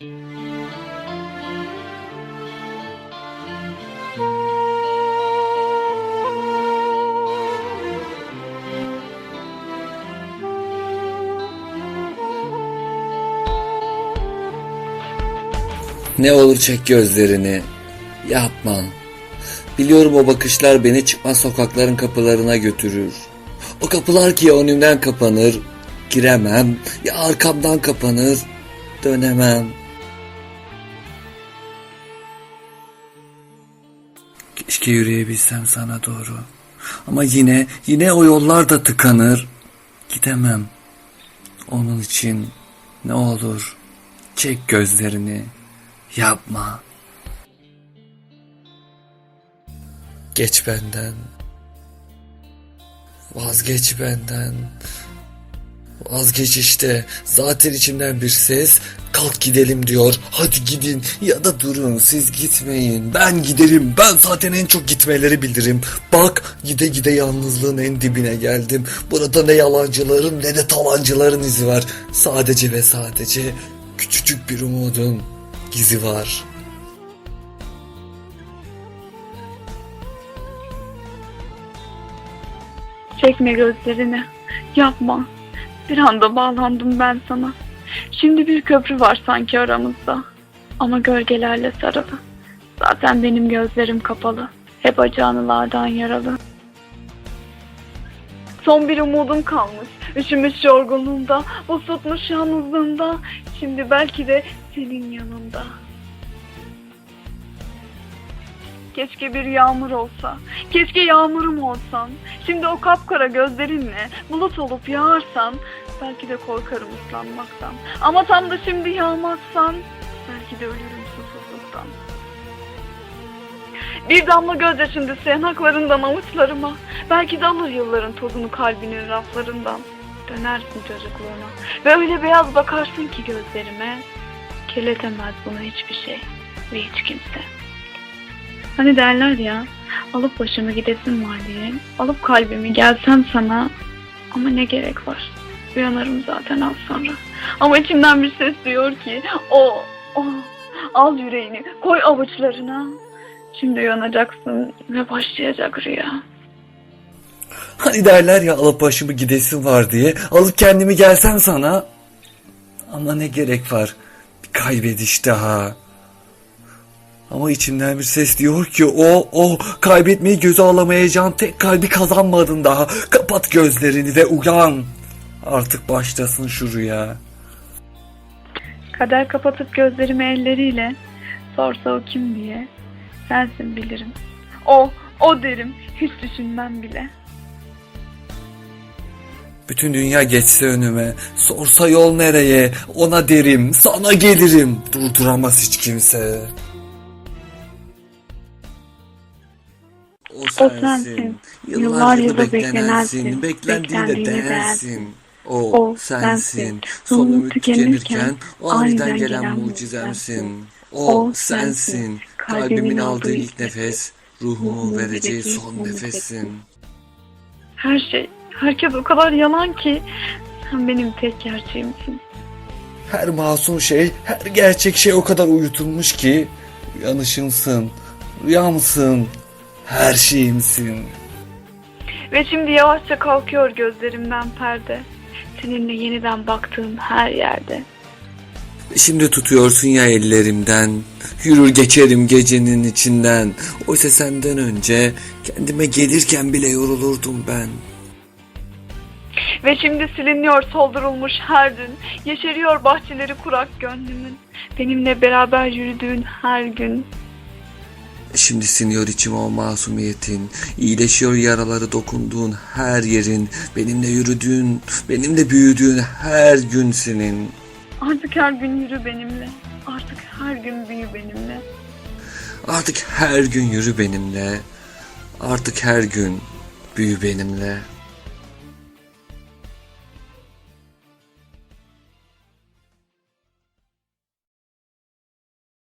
Ne olur çek gözlerini. Yapma. Biliyorum o bakışlar beni çıkmaz sokakların kapılarına götürür. O kapılar ki ya önümden kapanır. Giremem. Ya arkamdan kapanır. Dönemem. Keşke yürüyebilsem sana doğru. Ama yine, yine o yollar da tıkanır. Gidemem. Onun için ne olur çek gözlerini. Yapma. Geç benden. Vazgeç benden. Vazgeç işte. Zaten içimden bir ses kalk gidelim diyor. Hadi gidin ya da durun siz gitmeyin. Ben giderim. Ben zaten en çok gitmeleri bilirim. Bak gide gide yalnızlığın en dibine geldim. Burada ne yalancıların ne de talancıların izi var. Sadece ve sadece küçücük bir umudun gizi var. Çekme gözlerini. Yapma. Bir anda bağlandım ben sana. Şimdi bir köprü var sanki aramızda. Ama gölgelerle sarılı. Zaten benim gözlerim kapalı. Hep acı anılardan yaralı. Son bir umudum kalmış. Üşümüş yorgunluğunda, bu tutmuş yalnızlığında. Şimdi belki de senin yanında. Keşke bir yağmur olsa. Keşke yağmurum olsan. Şimdi o kapkara gözlerinle bulut olup yağarsan belki de korkarım ıslanmaktan. Ama tam da şimdi yağmazsan belki de ölürüm susuzluktan. Bir damla gözyaşın düşse yanaklarından avuçlarıma. Belki de alır yılların tozunu kalbinin raflarından. Dönersin çocukluğuna. Ve öyle beyaz bakarsın ki gözlerime. Kirletemez bunu hiçbir şey ve hiç kimse. Hani derler ya, alıp başımı gidesim var diye, alıp kalbimi gelsem sana, ama ne gerek var, uyanırım zaten az sonra. Ama içimden bir ses diyor ki, o, o, al yüreğini, koy avuçlarına. Şimdi uyanacaksın ve başlayacak rüya. Hani derler ya alıp başımı gidesim var diye. Alıp kendimi gelsem sana. Ama ne gerek var? Bir kaybediş daha. Ama içimden bir ses diyor ki o o kaybetmeyi göze alamayacağın tek kalbi kazanmadın daha. Kapat gözlerini ve uyan. Artık başlasın şu rüya. Kader kapatıp gözlerimi elleriyle, sorsa o kim diye, sensin bilirim. O, o derim, hiç düşünmem bile. Bütün dünya geçse önüme, sorsa yol nereye, ona derim, sana gelirim. Durduramaz hiç kimse. O sensin, yıllar yılı beklenensin, beklendiğinde beklendiğinde değersin. O, O sensin, sensin, son sonum ümit tükenirken tükenirken aniden gelen mucizemsin. O, O sensin, kalbimin aldığı ilk nefes, ruhumun vereceği son nefesin. Her şey, herkes o kadar yalan ki, sen benim tek gerçeğimsin. Her masum şey, her gerçek şey o kadar uyutulmuş ki uyanışımsın, rüyamsın, her şeyimsin. Ve şimdi yavaşça kalkıyor gözlerimden perde. Seninle yeniden baktığım her yerde. Şimdi tutuyorsun ya ellerimden, yürür geçerim gecenin içinden. Oysa senden önce kendime gelirken bile yorulurdum ben. Ve şimdi siliniyor soldurulmuş her dün. Yeşeriyor bahçeleri kurak gönlümün. Benimle beraber yürüdüğün her gün. Şimdi siniyor içime o masumiyetin, iyileşiyor yaraları dokunduğun her yerin, benimle yürüdüğün, benimle büyüdüğün her gün senin. Artık her gün yürü benimle. Artık her gün büyü benimle. Artık her gün yürü benimle, artık her gün büyü benimle.